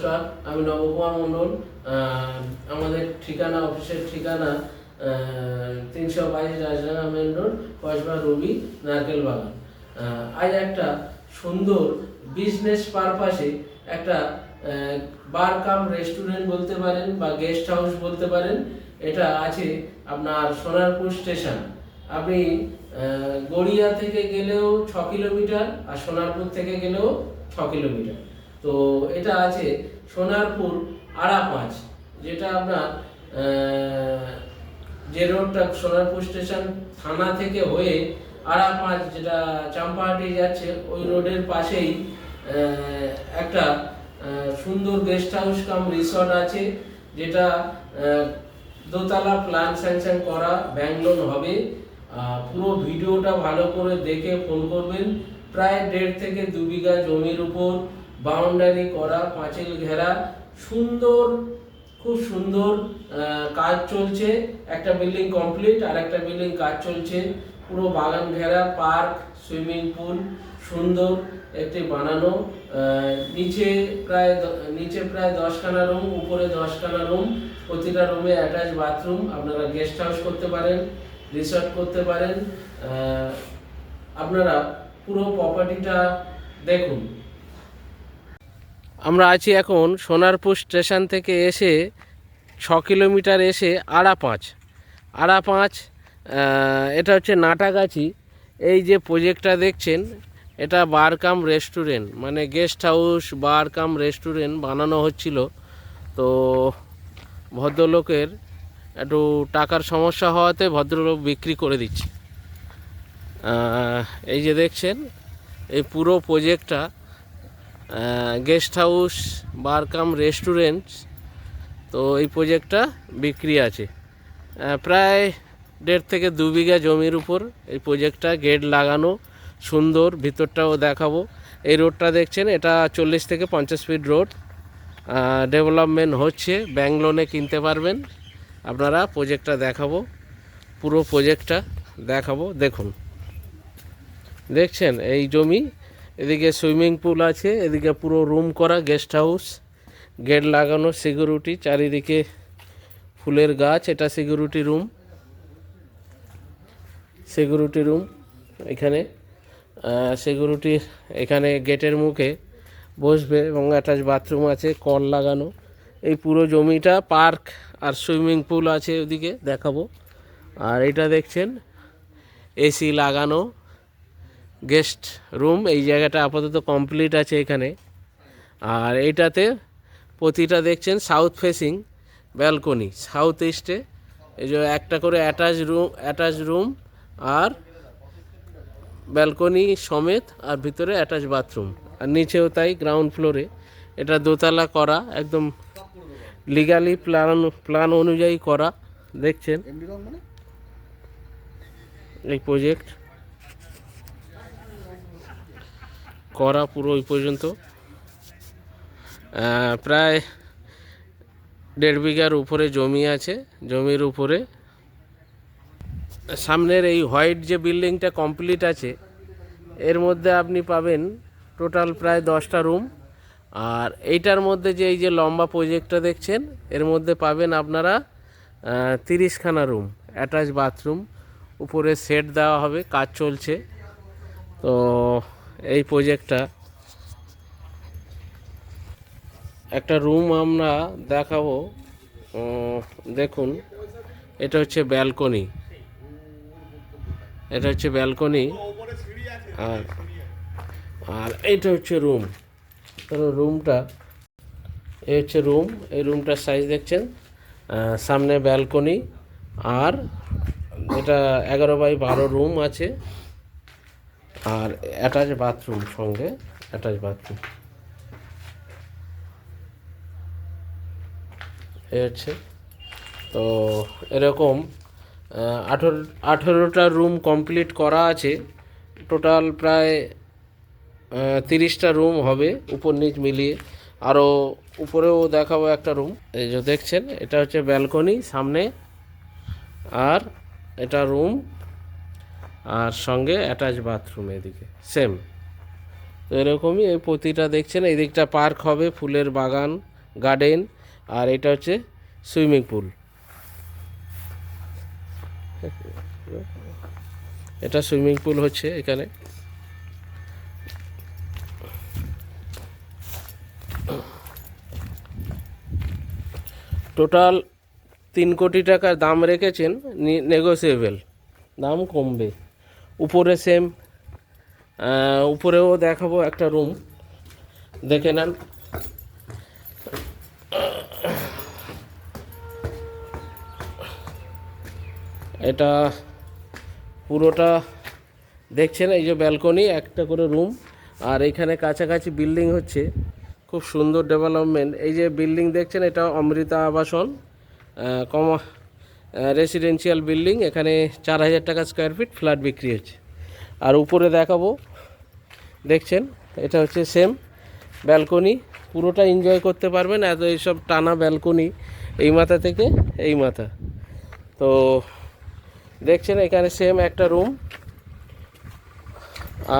নমস্কার, আমি নবকুমার মণ্ডল আমাদের ঠিকানা, অফিসের ঠিকানা তিনশো বাইশ রাজডাঙ্গা মেন রোড, কসবা রবি নারকেল বাগান আজ একটা সুন্দর বিজনেস পারপাসে একটা বার কাম রেস্টুরেন্ট বলতে পারেন বা গেস্ট হাউস বলতে পারেন। এটা আছে আপনার সোনারপুর স্টেশন। আপনি গড়িয়া থেকে গেলেও ছ কিলোমিটার আর সোনারপুর থেকে গেলেও ছ কিলোমিটার। তো এটা আছে সোনারপুর আড়া পাঁচ, যেটা আপনার যে রোডটা সোনারপুর স্টেশন থানা থেকে হয়ে আড়া পাঁচ যেটা চাম্পাহাটি যাচ্ছে, ওই রোডের পাশেই একটা সুন্দর গেস্ট হাউস কাম রিসর্ট আছে, যেটা দোতলা প্ল্যান স্যাংশন করা ব্যাংক লোন হবে পুরো ভিডিওটা ভালো করে দেখে ফোন করবেন। প্রায় দেড় থেকে দু বিঘা জমির উপর বাউন্ডারি করা, পাঁচিল ঘেরা, সুন্দর, খুব সুন্দর কাজ চলছে। একটা বিল্ডিং কমপ্লিট, আর একটা বিল্ডিং কাজ চলছে। পুরো বাগান ঘেরা, পার্ক, সুইমিং পুল, সুন্দর একটি বানানো। নিচে প্রায় নিচে প্রায় দশখানা রুম, উপরে দশখানা রুম, প্রতিটা রুমে অ্যাটাচ বাথরুম। আপনারা গেস্ট হাউস করতে পারেন, রিসর্ট করতে পারেন। আপনারা পুরো প্রপার্টিটা দেখুন। আমরা আছি এখন সোনারপুর স্টেশন থেকে এসে ছ কিলোমিটার এসে আড়া পাঁচ আড়া পাঁচ এটা হচ্ছে নাটাগাছি। এই যে প্রজেক্টটা দেখছেন, এটা বার কাম রেস্টুরেন্ট মানে guest house bar cum restaurant বানানো হচ্ছিল। তো ভদ্রলোকের একটু টাকার সমস্যা হওয়াতে ভদ্রলোক বিক্রি করে দিচ্ছে। এই যে দেখছেন, এই পুরো প্রজেক্টটা guest house bar cum restaurant তো এই প্রজেক্টটা বিক্রি আছে। প্রায় দেড় থেকে দু বিঘা জমির উপর এই প্রজেক্টটা গেট লাগানো সুন্দর, ভিতরটাও দেখাবো। এই রোডটা দেখছেন, এটা চল্লিশ থেকে পঞ্চাশ ফিট রোড ডেভেলপমেন্ট হচ্ছে ব্যাংক লোনে কিনতে পারবেন। আপনারা প্রজেক্টটা দেখাবো, পুরো প্রজেক্টটা দেখাবো, দেখুন। দেখছেন, এই জমি এদিকে সুইমিং পুল আছে, এদিকে পুরো রুম করা গেস্ট হাউস গেট লাগানো সিকিউরিটি চারিদিকে ফুলের গাছ, এটা সিকিউরিটি রুম সিকিউরিটি রুম এখানে। সিকিউরিটি এখানে গেটের মুখে বসবে এবং অ্যাটাচ বাথরুম আছে, কল লাগানো। এই পুরো জমিটা পার্ক আর সুইমিং পুল আছে ওদিকে, দেখাবো। আর এটা দেখছেন, এসি লাগানো। গেস্ট রুম এই জায়গাটা আপাতত কমপ্লিট আছে এখানে। আর এইটাতে প্রতিটা দেখছেন সাউথ ফেসিং ব্যালকনি সাউথ ইস্টে এই যে একটা করে অ্যাটাচ রুম অ্যাটাচ রুম আর ব্যালকনি সমেত আর ভিতরে অ্যাটাচ বাথরুম আর নিচেও তাই গ্রাউন্ড ফ্লোরে এটা দোতলা করা একদম লিগালি প্ল্যান প্ল্যান অনুযায়ী করা দেখছেন? এই প্রজেক্ট করা পুরো ওই পর্যন্ত। প্রায় দেড় বিঘার উপরে জমি আছে। জমির উপরে সামনের এই হোয়াইট যে বিল্ডিংটা কমপ্লিট আছে, এর মধ্যে আপনি পাবেন টোটাল প্রায় দশটা রুম। আর এইটার মধ্যে যে এই যে লম্বা প্রজেক্টটা দেখছেন, এর মধ্যে পাবেন আপনারা তিরিশখানা রুম, অ্যাটাচ বাথরুম। উপরে সেট দেওয়া হবে, কাজ চলছে। তো এই প্রজেক্টটা একটা রুম আমরা দেখাবো। দেখুন, এটা হচ্ছে ব্যালকনি এটা হচ্ছে ব্যালকনি আর আর এটা হচ্ছে রুম রুমটা এই হচ্ছে রুম এই রুমটার সাইজ দেখছেন? সামনে ব্যালকনি আর এটা এগারো বাই বারো রুম আছে। আর অ্যাটাচ বাথরুম সঙ্গে অ্যাটাচ বাথরুম এই হচ্ছে। তো এরকম আঠেরো, আঠেরোটা রুম কমপ্লিট করা আছে। টোটাল প্রায় তিরিশটা রুম হবে উপর নিচ মিলিয়ে। আরও উপরেও দেখাবো একটা রুম এই যে দেখছেন, এটা হচ্ছে ব্যালকনি সামনে। আর এটা রুম আর সঙ্গে অ্যাটাচ বাথরুম এদিকে সেম তো এরকমই এই প্রতিটা দেখছেন, এই দিকটা পার্ক হবে, ফুলের বাগান গার্ডেন আর এটা হচ্ছে সুইমিং পুল এটা সুইমিং পুল হচ্ছে এখানে। টোটাল তিন কোটি টাকার দাম রেখেছেন নেগোসিয়েবল দাম কমবে। উপরে সেম উপরেও দেখাবো একটা রুম দেখে নেন। এটা পুরোটা দেখছেন, এই যে ব্যালকনি একটা করে রুম আর এখানে কাছাকাছি বিল্ডিং হচ্ছে। খুব সুন্দর ডেভেলপমেন্ট এই যে বিল্ডিং দেখছেন, এটা অমৃতা আবাসন কমা রেসিডেন্সিয়াল বিল্ডিং এখানে চার হাজার টাকা স্কোয়ার ফিট ফ্ল্যাট বিক্রি হচ্ছে। আর উপরে দেখাবো, দেখছেন, এটা হচ্ছে সেম ব্যালকনি পুরোটা এনজয় করতে পারবেন, এত এইসব টানা ব্যালকনি এই মাথা থেকে এই মাথা। তো, দেখছেন, এখানে সেম একটা রুম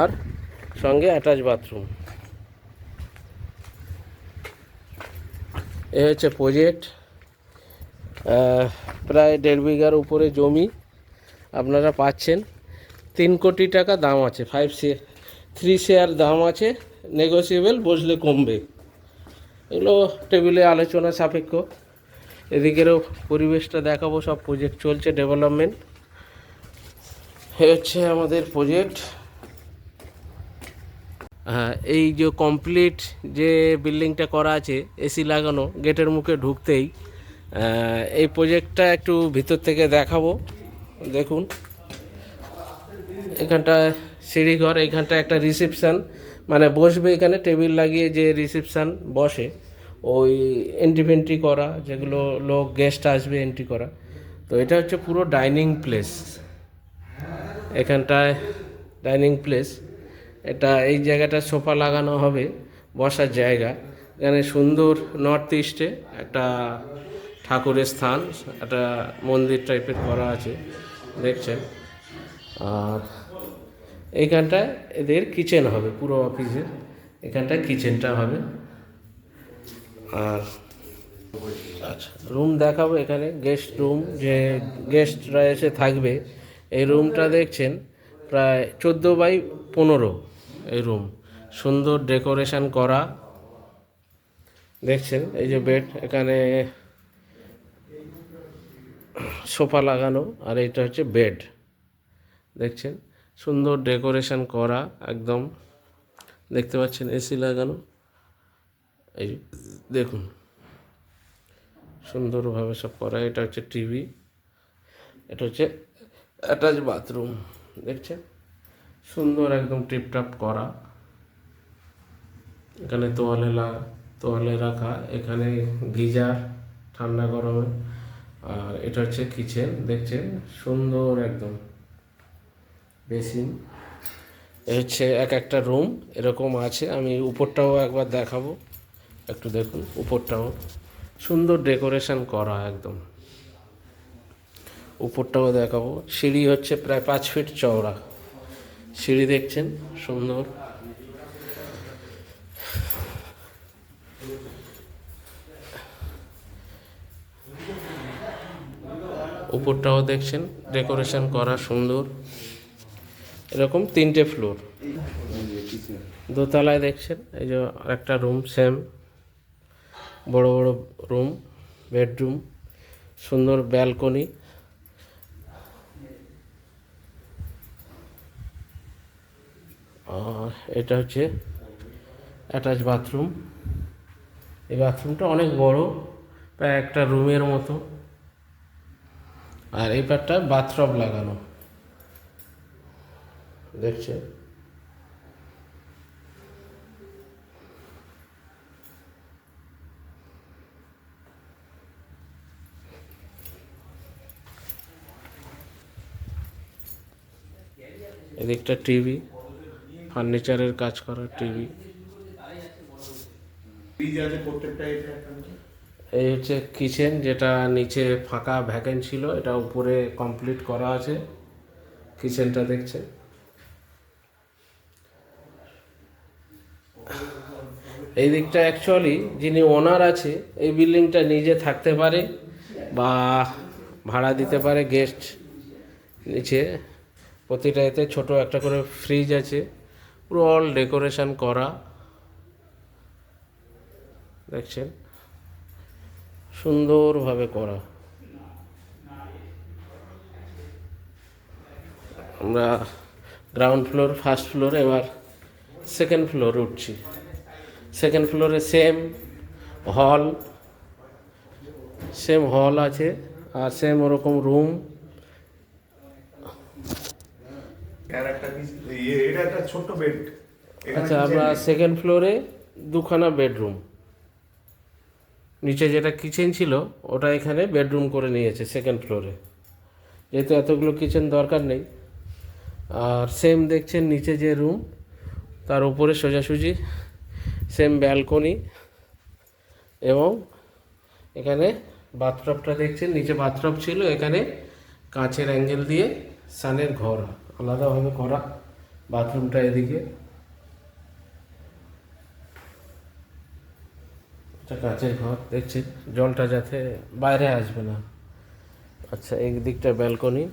আর সঙ্গে অ্যাটাচ বাথরুম এ হচ্ছে প্রজেক্ট প্রায় দেড় বিঘার উপরে জমি আপনারা পাচ্ছেন। তিন কোটি টাকা দাম আছে ফাইভ সি থ্রি শেয়ার দাম আছে নেগোসিয়েবল বসলে কমবে। এগুলো টেবিলে আলোচনা সাপেক্ষ। এদিকেরও পরিবেশটা দেখাবো, সব প্রজেক্ট চলছে ডেভেলপমেন্ট হচ্ছে আমাদের প্রজেক্ট হ্যাঁ এই যে কমপ্লিট যে বিল্ডিংটা করা আছে এসি লাগানো, গেটের মুখে ঢুকতেই এই প্রজেক্টটা একটু ভিতর থেকে দেখাবো। দেখুন। এখানটায় সিঁড়িঘর এইখানটা একটা রিসেপশান মানে বসবে এখানে, টেবিল লাগিয়ে যে রিসেপশান বসে, ওই এন্ট্রি ফেন্ট্রি করা, যেগুলো লোক গেস্ট আসবে এন্ট্রি করা। তো এটা হচ্ছে পুরো ডাইনিং প্লেস এখানটায় ডাইনিং প্লেস এটা এই জায়গাটা সোফা লাগানো হবে, বসার জায়গা। এখানে সুন্দর নর্থ ইস্টে একটা ঠাকুরের স্থান, একটা মন্দির টাইপের করা আছে, দেখছেন। আর এইখানটায় এদের কিচেন হবে, পুরো অফিসের এখানটায় কিচেনটা হবে। আর আচ্ছা রুম দেখাবো এখানে গেস্ট রুম যে গেস্টরা এসে থাকবে, এই রুমটা দেখছেন, প্রায় চোদ্দ বাই পনেরো এই রুম সুন্দর ডেকোরেশন করা। দেখছেন, এই যে বেড এখানে সোফা লাগানো আর এটা হচ্ছে বেড। দেখছেন? সুন্দর ডেকোরেশন করা, একদম। দেখতে পাচ্ছেন এসি লাগানো। এই দেখুন। সুন্দরভাবে সব করা। এটা হচ্ছে টিভি। এটা হচ্ছে অ্যাটাচ বাথরুম। দেখছেন? সুন্দর একদম টিপটাপ করা। এখানে তোয়ালে লাগা তোয়ালে রাখা। এখানে গিজার ঠান্ডা গরমে। এটা হচ্ছে কিচেন, দেখছেন? সুন্দর একদম। বেসিন। হচ্ছে এক একটা রুম, এরকম আছে। আমি উপরটাও একবার দেখাবো। একটু দেখুন, উপরটাও। সুন্দর ডেকোরেশন করা একদম। উপরটাও দেখাবো। সিঁড়ি হচ্ছে প্রায় পাঁচ ফিট চওড়া। সিঁড়ি দেখছেন? সুন্দর। উপরটাও দেখছেন, ডেকোরেশন করা সুন্দর। এরকম তিনটে ফ্লোর। দোতলায় দেখছেন, এই যে একটা রুম সেম বড় বড় রুম, বেডরুম, সুন্দর ব্যালকনি। আর এটা হচ্ছে অ্যাটাচ বাথরুম। এই বাথরুমটা অনেক বড়, প্রায় একটা রুমের মতো। আর এই পারটা বাথটব লাগানো। দেখছে এদিকটা টিভি ফার্নিচারের কাজ করা টিভি। এই হচ্ছে কিচেন যেটা নিচে ফাঁকা ভ্যাকেন্ট ছিল, এটা উপরে কমপ্লিট করা আছে। কিচেনটা দেখছে। এই দিকটা অ্যাকচুয়ালি যিনি ওনার আছে, এই বিল্ডিংটা নিজে থাকতে পারে বা ভাড়া দিতে পারে গেস্ট নিচে। প্রতিটা এতে ছোট একটা করে ফ্রিজ আছে। পুরো অল ডেকোরেশন করা। দেখছেন? সুন্দরভাবে করা। আমরা গ্রাউন্ড ফ্লোর ফার্স্ট ফ্লোর এবার সেকেন্ড ফ্লোর উঠছি। সেকেন্ড ফ্লোরে সেম হল সেম হল আছে আর সেম ওরকম রুম ইয়ে- আচ্ছা আমরা সেকেন্ড ফ্লোরে দুখানা বেডরুম নিচে যেটা কিচেন ছিল, ওটা এখানে বেডরুম করে নিয়েছে সেকেন্ড ফ্লোরে যেহেতু এতগুলো কিচেন দরকার নেই। আর সেম দেখছেন নিচে যে রুম তার উপরে সোজাসুজি সেম ব্যালকনি এবং এখানে বাথটবটা দেখছেন, নিচে বাথটব ছিল, এখানে কাঁচের অ্যাঙ্গেল দিয়ে সানের ঘর, আলাদাভাবে করা বাথরুমটা এদিকে। এটা কাঁচের ঘর, দেখছেন? জলটা যাতে বাইরে আসবে না। আচ্ছা এই দিকটা ব্যালকনি।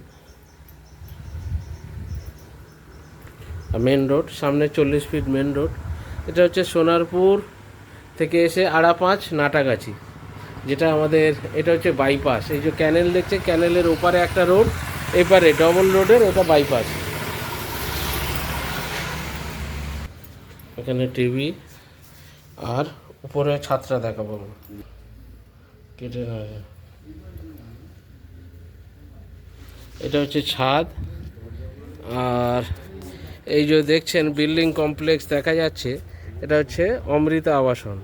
মেন রোড সামনে চল্লিশ ফিট মেন রোড এটা হচ্ছে সোনারপুর থেকে এসে আড়া পাঁচ নাটাগাছি, যেটা আমাদের, এটা হচ্ছে বাইপাস এই যে ক্যানেল দেখছে ক্যানেলের ওপারে একটা রোড এপারে ডবল রোডের ওটা বাইপাস এখানে টিভি আর উপরে ছাত্রা দেখাবো। কেটে না এটা হচ্ছে ছাদ। আর এই যে দেখছেন বিল্ডিং কমপ্লেক্স দেখা যাচ্ছে, এটা হচ্ছে অমৃতা আবাসন।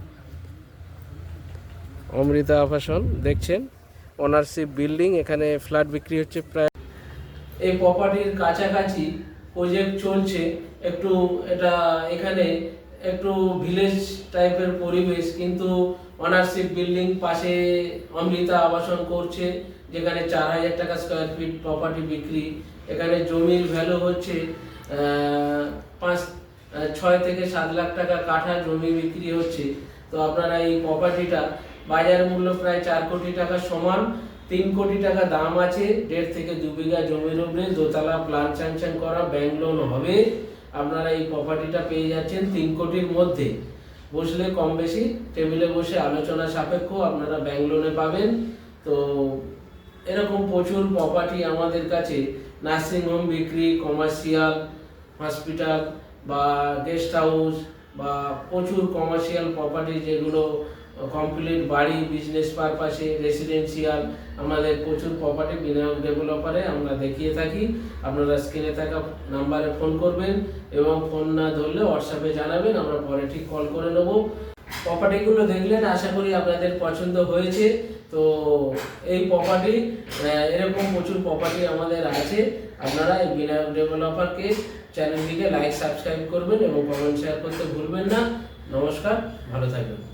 অমৃতা আবাসন, দেখছেন? ওনারশিপ বিল্ডিং এখানে ফ্ল্যাট বিক্রি হচ্ছে প্রায়। এই প্রপার্টির কাছাকাছি প্রজেক্ট চলছে। একটু এটা এখানে একটু ভিলেজ টাইপের পরিবেশ, কিন্তু অনারশিপ বিল্ডিং পাশে অমৃতা আবাসন করছে, যেখানে চার হাজার টাকা স্কোয়ার ফিট প্রপার্টি বিক্রি। এখানে জমির ভ্যালু হচ্ছে পাঁচ ছয় থেকে সাত লাখ টাকা কাঠা জমি বিক্রি হচ্ছে। তো আপনারা এই প্রপার্টিটা বাজার মূল্য প্রায় চার কোটি টাকা সমান, তিন কোটি টাকা দাম আছে, দেড় থেকে দু বিঘা জমির উপরে দোতলা প্লান স্যাংশন করা ব্যাংক লোন হবে। আপনারা এই প্রপার্টিটা পেয়ে যাচ্ছেন তিন কোটির মধ্যে। বসলে কম বেশি টেবিলে বসে আলোচনা সাপেক্ষ, আপনারা ব্যাংক লোনে পাবেন। তো এরকম প্রচুর প্রপার্টি আমাদের কাছে নার্সিংহোম বিক্রি কমার্শিয়াল হসপিটাল বা গেস্ট হাউস বা প্রচুর কমার্শিয়াল প্রপার্টি যেগুলো কমপ্লিট বাড়ি বিজনেস পারপাসে রেসিডেন্সিয়াল আমাদের প্রচুর প্রপার্টি বিনিয়োগ ডেভেলপারে আমরা দেখিয়ে থাকি। আপনারা স্ক্রিনে থাকা নাম্বারে ফোন করবেন এবং ফোন না ধরলে হোয়াটসঅ্যাপে জানাবেন, আমরা পরে ঠিক কল করে নেব। প্রপার্টিগুলো দেখলেন, আশা করি আপনাদের পছন্দ হয়েছে। তো এই প্রপার্টি এরকম প্রচুর প্রপার্টি আমাদের আছে। আপনারা এই বিনায়ক ডেভেলপারকে চ্যানেলটিকে লাইক সাবস্ক্রাইব করবেন এবং কমেন্ট শেয়ার করতে ভুলবেন না। নমস্কার, ভালো থাকবেন।